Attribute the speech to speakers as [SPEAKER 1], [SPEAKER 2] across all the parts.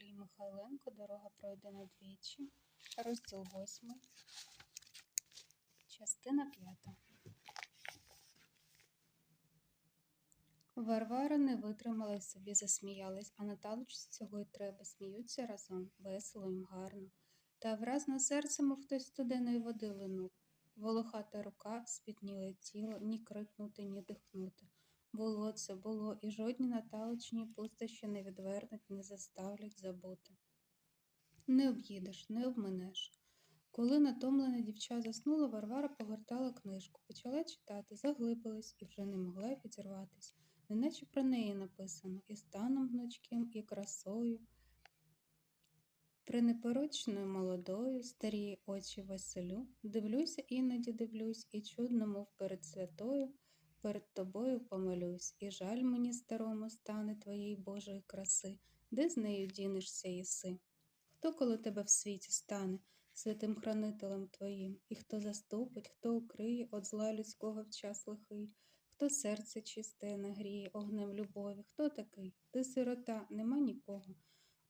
[SPEAKER 1] Віталій Михайленко Дорога пройдена двічі. Розділ 8. Частина 5. Варвара не витримала й собі засміялась, а Наталочці цього й треба. Сміються разом, весело їм гарно. Та враз на серце, мов хтось студеної води линув. Волохата рука, спітніле тіло, ні крикнути, ні дихнути. Було це, було, і жодні наталочні пустощі не відвернуть, не заставлять забути. Не об'їдеш, не обминеш. Коли натомлене дівча заснула, Варвара погортала книжку, почала читати, заглибилась і вже не могла відірватись, неначе про неї написано і станом гнучким, і красою. Пренепорочною молодою, старі очі веселю, дивлюся, іноді дивлюсь, і чудно, мов перед святою, перед тобою помолюсь, і жаль мені старому стане твоєї Божої краси, де з нею дінешся єси? Хто коло тебе в світі стане святим хранителем твоїм, і хто заступить, хто укриє от зла людського в час лихий, хто серце чисте нагріє огнем любові, хто такий? Ти сирота, нема нікого.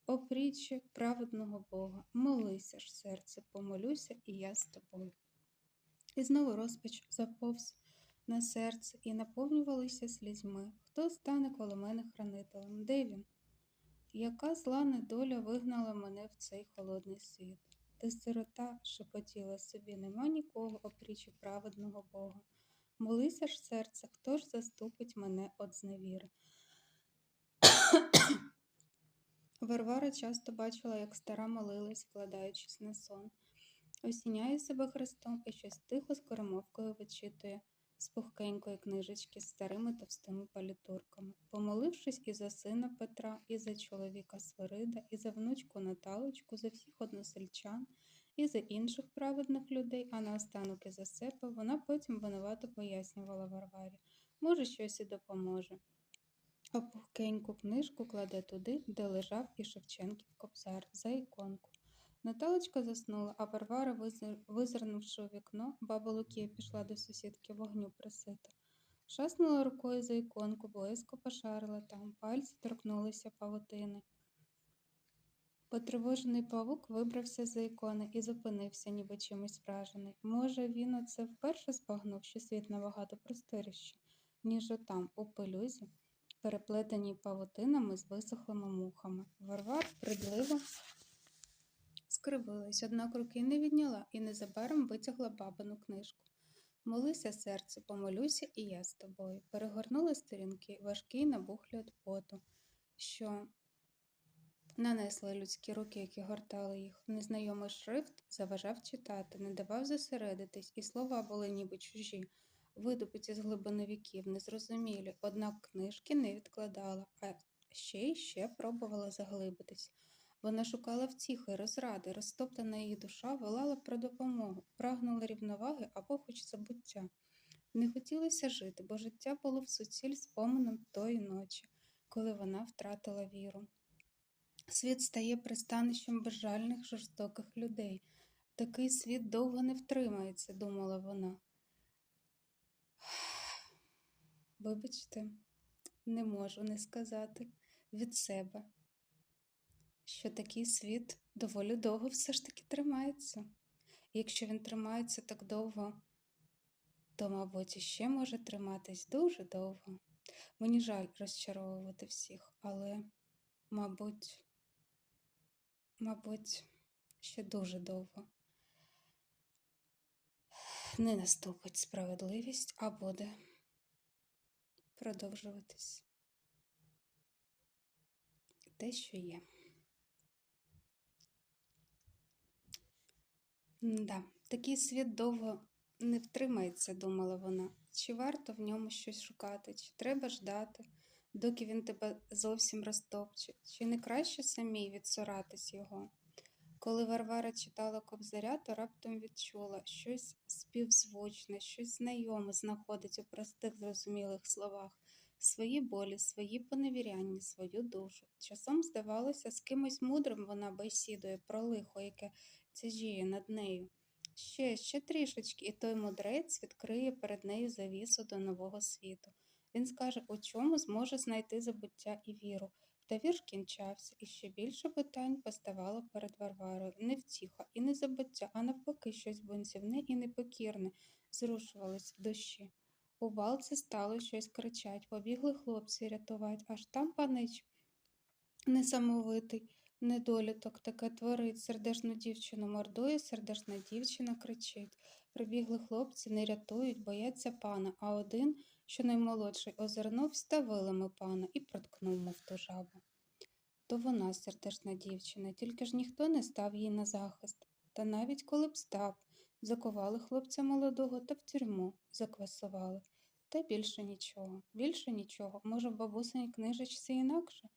[SPEAKER 1] Опріччя праведного Бога, молися ж, серце, помолюся, і я з тобою. І знову розпач заповз на серце і наповнювалися слізьми. Хто стане коло мене хранителем? Де він? Яка зла недоля вигнала мене в цей холодний світ? Ти сирота, шепотіла собі, нема нікого, опрічі праведного Бога. Молися ж, серце, хто ж заступить мене от зневіри? Варвара часто бачила, як стара молилась, вкладаючись на сон. Осіняє себе Христом і щось тихо скоромовкою вичитує з пухкенької книжечки з старими товстими палітурками. Помолившись і за сина Петра, і за чоловіка Свирида, і за внучку Наталочку, за всіх односельчан, і за інших праведних людей, а наостанок і за себе, вона потім винувато пояснювала Варварі. Може, щось і допоможе а пухкеньку книжку кладе туди, де лежав і Шевченків кобзар, за іконку. Наталочка заснула, а Варвара, визирнувши у вікно, баба Лукія пішла до сусідки вогню просити. Шаснула рукою за іконку, близько пошарила там, пальці торкнулися павутини. Потривожений павук вибрався за ікони і зупинився, ніби чимось вражений. Може, він оце вперше збагнув, що світ набагато просторіше, ніж отам, у пелюзі переплетені павутинами з висохлими мухами. Варвар придливо скривилась, однак руки не відняла і незабаром витягла бабину книжку. Молися, серце, помолюся, і я з тобою. Перегорнула сторінки, важкі набухлі від поту, що нанесли людські руки, які гортали їх. Незнайомий шрифт заважав читати, не давав зосередитись, і слова були ніби чужі видобуті з глибини віків, незрозумілі, однак книжки не відкладала, а ще й ще пробувала заглибитись. Вона шукала втіхи, розради, розтоптана її душа волала про допомогу, прагнула рівноваги або хоч забуття. Не хотілося жити, бо життя було в суціль споменом тої ночі, коли вона втратила віру. Світ стає пристанищем безжальних жорстоких людей. Такий світ довго не втримається, думала вона. Вибачте, не можу не сказати від себе, що такий світ доволі довго все ж таки тримається. І якщо він тримається так довго, то, мабуть, іще може триматись дуже довго. Мені жаль розчаровувати всіх, але, мабуть, мабуть, ще дуже довго. Не наступить справедливість, а буде продовжуватись те, що є. Да, такий світ довго не втримається, думала вона. Чи варто в ньому щось шукати, чи треба ждати, доки він тебе зовсім розтопче, чи не краще самій відсоратись його? Коли Варвара читала кобзаря, то раптом відчула щось співзвучне, щось знайоме знаходить у простих зрозумілих словах, свої болі, свої поневіряння, свою душу. Часом здавалося, з кимось мудрим вона бесідує про лихо, яке тяжіє над нею. Ще, ще трішечки, і той мудрець відкриє перед нею завісу до нового світу. Він скаже, у чому зможе знайти забуття і віру, Та вірш кінчався, і ще більше питань поставало перед Варварою. Не втіха і не забуття, а навпаки, щось бунцівне і непокірне зрушувалось в душі. У балці стало щось кричать, побігли хлопці рятувати, аж там панич несамовитий. Недоліток таке творить, сердешну дівчину мордує, сердешна дівчина кричить. Прибігли хлопці, не рятують, бояться пана, а один, що наймолодший, озирнувся та вилами пана і проткнув, мов ту жабу. То вона, сердешна дівчина, тільки ж ніхто не став їй на захист. Та навіть коли б став, закували хлопця молодого та в тюрму заквасували. Та більше нічого, більше нічого. Може, в бабусиній книжечці інакше?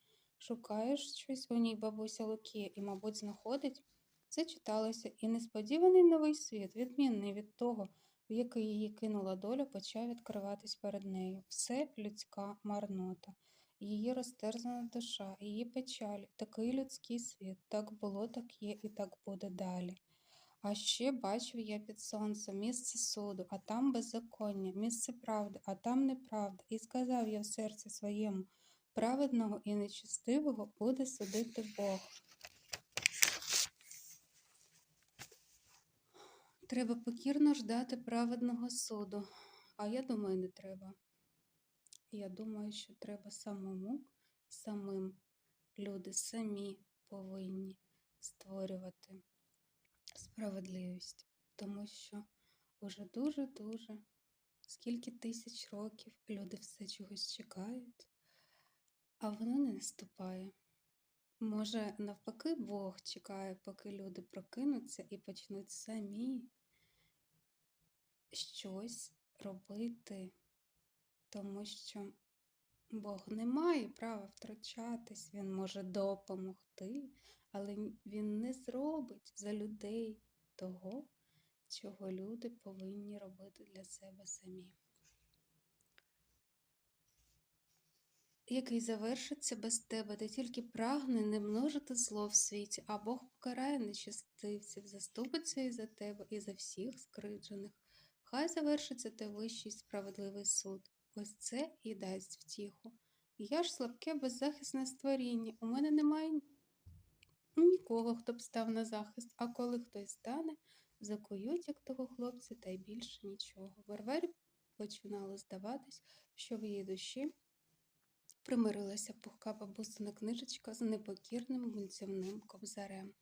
[SPEAKER 1] Шукаєш щось у ній бабуся Лукія і, мабуть, знаходить? Це читалося, і несподіваний новий світ, відмінний від того, в який її кинула доля, почав відкриватись перед нею. Все людська марнота, її розтерзана душа, її печаль, такий людський світ. Так було, так є і так буде далі. А ще бачив я під сонцем місце суду, а там беззаконня, місце правди, а там неправда. І сказав я в серці своєму, праведного і нечестивого буде судити Бог. Треба покірно ждати праведного суду, а я думаю, не треба. Я думаю, що треба самому, самим. Люди самі повинні створювати справедливість, тому що уже дуже-дуже скільки тисяч років люди все чогось чекають, а воно не наступає. Може, навпаки, Бог чекає, поки люди прокинуться і почнуть самі щось робити, тому що Бог не має права втручатись, Він може допомогти, але Він не зробить за людей того, чого люди повинні робити для себе самі. Який завершиться без тебе, де тільки прагне не множити зло в світі, а Бог покарає нечестивців, заступиться і за тебе, і за всіх скриджених. Хай завершиться те вищий справедливий суд. Ось це і дасть втіху. Я ж слабке, беззахисне створіння. У мене немає нікого, хто б став на захист, а коли хтось стане, закують, як того хлопця, та й більше нічого. Варварі починало здаватись, що в її душі примирилася пухка бабусина книжечка з непокірним бунцівним кобзарем.